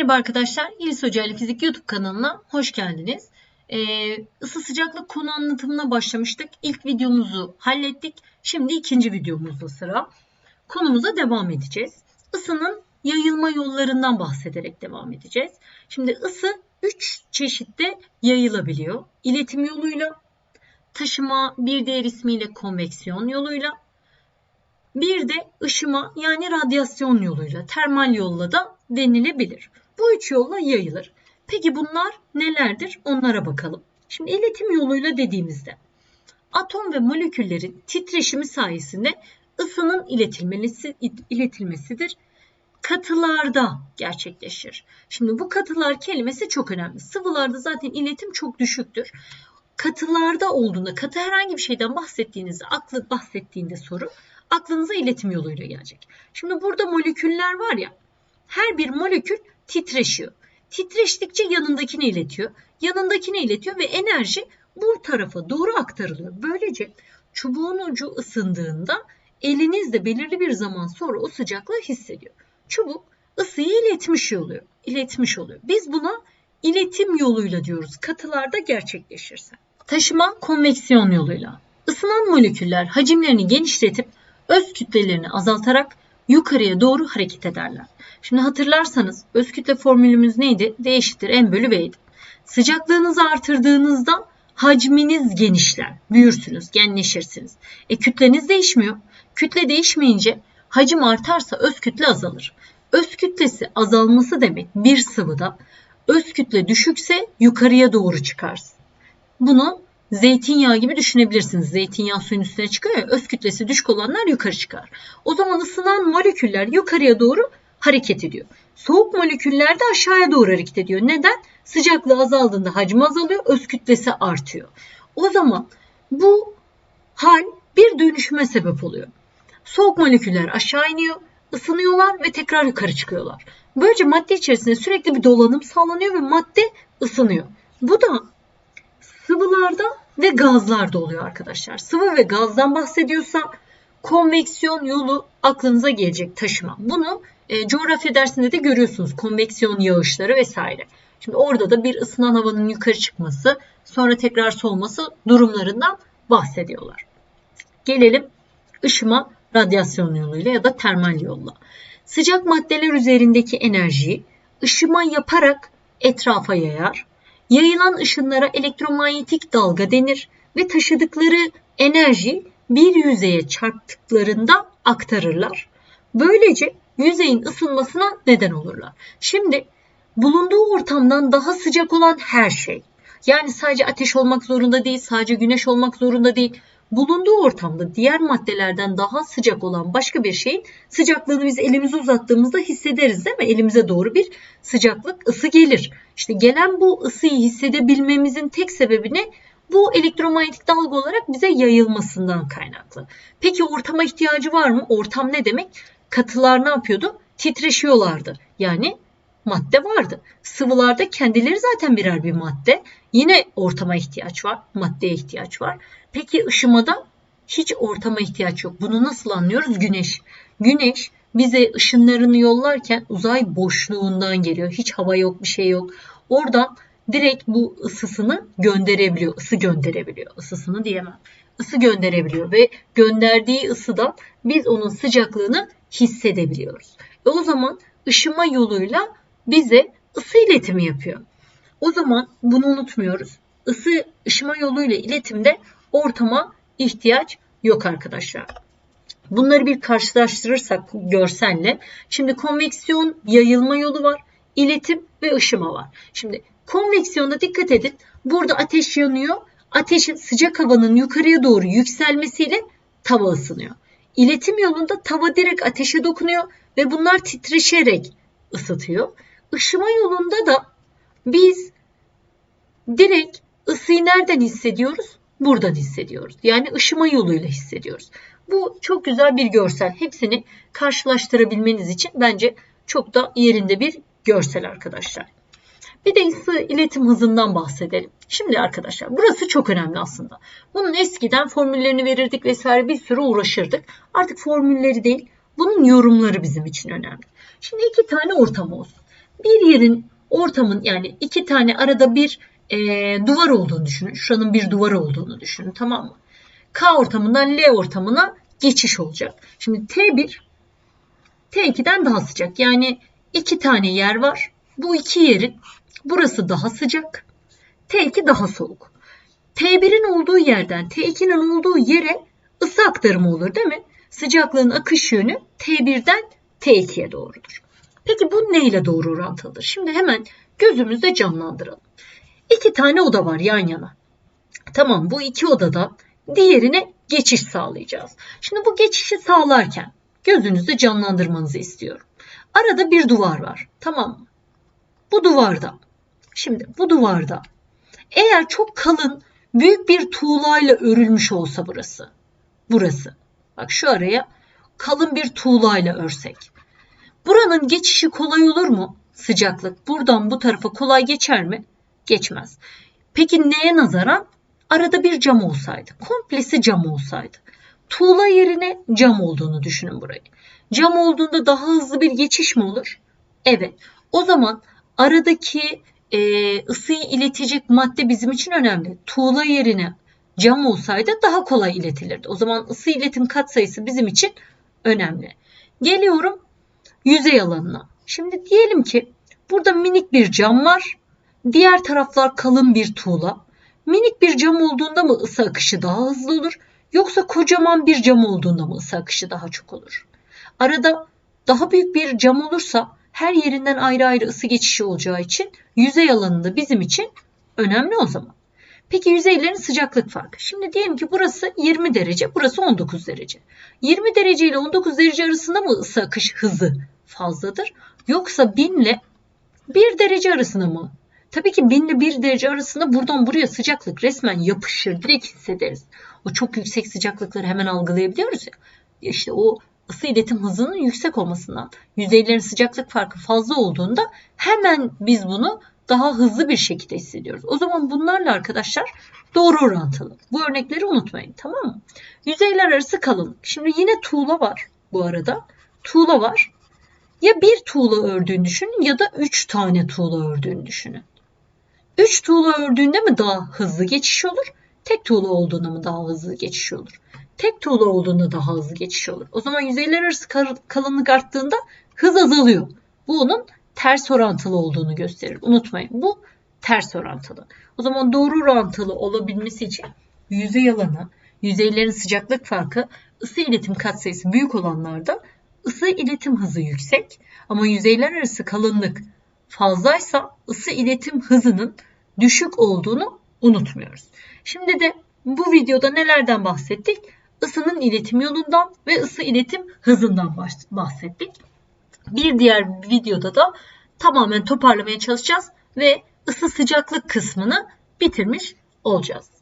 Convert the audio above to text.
Merhaba arkadaşlar, İlis Hoca ile Fizik YouTube kanalına hoş geldiniz. Ee, ısı sıcaklık konu anlatımına başlamıştık. İlk videomuzu hallettik. Şimdi ikinci videomuzda sıra. Konumuza devam edeceğiz. Isının yayılma yollarından bahsederek devam edeceğiz. Şimdi ısı 3 çeşitte yayılabiliyor. İletim yoluyla, taşıma bir diğer ismiyle konveksiyon yoluyla, bir de ışıma yani radyasyon yoluyla, termal yolla da denilebilir. Bu üç yolla yayılır. Peki bunlar nelerdir? Onlara bakalım. Şimdi iletim yoluyla dediğimizde atom ve moleküllerin titreşimi sayesinde ısının iletilmesi, iletilmesidir. Katılarda gerçekleşir. Şimdi bu katılar kelimesi çok önemli. Sıvılarda zaten iletim çok düşüktür. Katılarda olduğunda, katı herhangi bir şeyden bahsettiğinizde, aklı bahsettiğinde soru aklınıza iletim yoluyla gelecek. Şimdi burada moleküller var ya, her bir molekül titreşiyor. Titreştikçe yanındakini iletiyor. Yanındakini iletiyor ve enerji bu tarafa doğru aktarılıyor. Böylece çubuğun ucu ısındığında eliniz de belirli bir zaman sonra o sıcaklığı hissediyor. Çubuk ısıyı iletmiş oluyor. İletmiş oluyor. Biz buna iletim yoluyla diyoruz. Katılarda gerçekleşirse. Taşıma konveksiyon yoluyla. Isınan moleküller hacimlerini genişletip öz kütlelerini azaltarak yukarıya doğru hareket ederler. Şimdi hatırlarsanız öz kütle formülümüz neydi? D eşittir M bölü V'ydi. Sıcaklığınızı artırdığınızda hacminiz genişler, büyürsünüz, genleşirsiniz. E kütleniz değişmiyor. Kütle değişmeyince hacim artarsa öz kütle azalır. Öz kütlesi azalması demek bir sıvıda öz kütle düşükse yukarıya doğru çıkarsın. Bunu zeytinyağı gibi düşünebilirsiniz. Zeytinyağı suyun üstüne çıkıyor ya öz kütlesi düşük olanlar yukarı çıkar. O zaman ısınan moleküller yukarıya doğru hareket ediyor. Soğuk moleküller de aşağıya doğru hareket ediyor. Neden? Sıcaklığı azaldığında hacmi azalıyor, öz kütlesi artıyor. O zaman bu hal bir dönüşüme sebep oluyor. Soğuk moleküller aşağı iniyor, ısınıyorlar ve tekrar yukarı çıkıyorlar. Böylece madde içerisinde sürekli bir dolanım sağlanıyor ve madde ısınıyor. Bu da sıvılarda ve gazlarda oluyor arkadaşlar. Sıvı ve gazdan bahsediyorsa konveksiyon yolu aklınıza gelecek taşıma. Bunu e, coğrafya dersinde de görüyorsunuz konveksiyon yağışları vesaire. Şimdi orada da bir ısınan havanın yukarı çıkması, sonra tekrar soğuması durumlarından bahsediyorlar. Gelelim ışıma radyasyon yoluyla ya da termal yolla. Sıcak maddeler üzerindeki enerjiyi ışıma yaparak etrafa yayar. Yayılan ışınlara elektromanyetik dalga denir ve taşıdıkları enerji bir yüzeye çarptıklarında aktarırlar. Böylece yüzeyin ısınmasına neden olurlar. Şimdi bulunduğu ortamdan daha sıcak olan her şey yani sadece ateş olmak zorunda değil, sadece güneş olmak zorunda değil. Bulunduğu ortamda diğer maddelerden daha sıcak olan başka bir şeyin sıcaklığını biz elimizi uzattığımızda hissederiz değil mi? Elimize doğru bir sıcaklık, ısı gelir. İşte gelen bu ısıyı hissedebilmemizin tek sebebi ne? Bu elektromanyetik dalga olarak bize yayılmasından kaynaklı. Peki ortama ihtiyacı var mı? Ortam ne demek? Katılar ne yapıyordu? Titreşiyorlardı. Yani madde vardı. Sıvılarda kendileri zaten birer bir madde. Yine ortama ihtiyaç var, maddeye ihtiyaç var. Peki ışımada hiç ortama ihtiyaç yok. Bunu nasıl anlıyoruz? Güneş. Güneş bize ışınlarını yollarken uzay boşluğundan geliyor. Hiç hava yok, bir şey yok. Oradan direkt bu ısısını gönderebiliyor. Isı gönderebiliyor. Isısını diyemem. Isı gönderebiliyor ve gönderdiği ısıdan biz onun sıcaklığını hissedebiliyoruz. Ve o zaman ışıma yoluyla bize ısı iletimi yapıyor. O zaman bunu unutmuyoruz. Isı ışıma yoluyla iletimde ortama ihtiyaç yok arkadaşlar. Bunları bir karşılaştırırsak görselle. Şimdi konveksiyon yayılma yolu var. iletim ve ışıma var. Şimdi konveksiyonda dikkat edin. Burada ateş yanıyor. Ateşin sıcak havanın yukarıya doğru yükselmesiyle tava ısınıyor. İletim yolunda tava direkt ateşe dokunuyor ve bunlar titreşerek ısıtıyor. Işıma yolunda da biz direkt ısıyı nereden hissediyoruz? Buradan hissediyoruz. Yani ışıma yoluyla hissediyoruz. Bu çok güzel bir görsel. Hepsini karşılaştırabilmeniz için bence çok da yerinde bir görsel arkadaşlar. Bir de ısı iletim hızından bahsedelim. Şimdi arkadaşlar burası çok önemli aslında. Bunun eskiden formüllerini verirdik vesaire bir sürü uğraşırdık. Artık formülleri değil bunun yorumları bizim için önemli. Şimdi iki tane ortam olsun. bir yerin ortamın yani iki tane arada bir e, duvar olduğunu düşünün. Şuranın bir duvar olduğunu düşünün tamam mı? K ortamından L ortamına geçiş olacak. Şimdi T1 T2'den daha sıcak. Yani iki tane yer var. Bu iki yerin burası daha sıcak. T2 daha soğuk. T1'in olduğu yerden T2'nin olduğu yere ısı aktarımı olur değil mi? Sıcaklığın akış yönü T1'den T2'ye doğrudur. Peki bu neyle doğru orantılıdır? Şimdi hemen gözümüzde canlandıralım. İki tane oda var yan yana. Tamam bu iki odada diğerine geçiş sağlayacağız. Şimdi bu geçişi sağlarken gözünüzde canlandırmanızı istiyorum. Arada bir duvar var. Tamam mı? Bu duvarda. Şimdi bu duvarda eğer çok kalın büyük bir tuğlayla örülmüş olsa burası. Burası. Bak şu araya kalın bir tuğlayla örsek. Buranın geçişi kolay olur mu? Sıcaklık buradan bu tarafa kolay geçer mi? Geçmez. Peki neye nazaran? Arada bir cam olsaydı. Komplesi cam olsaydı. Tuğla yerine cam olduğunu düşünün burayı. Cam olduğunda daha hızlı bir geçiş mi olur? Evet. O zaman aradaki e, ısıyı iletecek madde bizim için önemli. Tuğla yerine cam olsaydı daha kolay iletilirdi. O zaman ısı iletim katsayısı bizim için önemli. Geliyorum yüzey alanına. Şimdi diyelim ki burada minik bir cam var. Diğer taraflar kalın bir tuğla. Minik bir cam olduğunda mı ısı akışı daha hızlı olur? Yoksa kocaman bir cam olduğunda mı ısı akışı daha çok olur? Arada daha büyük bir cam olursa her yerinden ayrı ayrı ısı geçişi olacağı için yüzey alanında bizim için önemli o zaman. Peki yüzeylerin sıcaklık farkı. Şimdi diyelim ki burası 20 derece, burası 19 derece. 20 derece ile 19 derece arasında mı ısı akış hızı fazladır? Yoksa 1000 ile 1 derece arasında mı? Tabii ki 1000 ile 1 derece arasında buradan buraya sıcaklık resmen yapışır, direkt hissederiz. O çok yüksek sıcaklıkları hemen algılayabiliyoruz ya. İşte o ısı iletim hızının yüksek olmasından, yüzeylerin sıcaklık farkı fazla olduğunda hemen biz bunu daha hızlı bir şekilde hissediyoruz. O zaman bunlarla arkadaşlar doğru orantılı. Bu örnekleri unutmayın tamam mı? Yüzeyler arası kalınlık. Şimdi yine tuğla var bu arada. Tuğla var. Ya bir tuğla ördüğünü düşünün ya da üç tane tuğla ördüğünü düşünün. Üç tuğla ördüğünde mi daha hızlı geçiş olur? Tek tuğla olduğunda mı daha hızlı geçiş olur? Tek tuğla olduğunda daha hızlı geçiş olur. O zaman yüzeyler arası kalınlık arttığında hız azalıyor. Bu onun ters orantılı olduğunu gösterir. Unutmayın bu ters orantılı. O zaman doğru orantılı olabilmesi için yüzey alanı, yüzeylerin sıcaklık farkı, ısı iletim katsayısı büyük olanlarda ısı iletim hızı yüksek ama yüzeyler arası kalınlık fazlaysa ısı iletim hızının düşük olduğunu unutmuyoruz. Şimdi de bu videoda nelerden bahsettik? Isının iletim yolundan ve ısı iletim hızından bahsettik. Bir diğer videoda da tamamen toparlamaya çalışacağız ve ısı sıcaklık kısmını bitirmiş olacağız.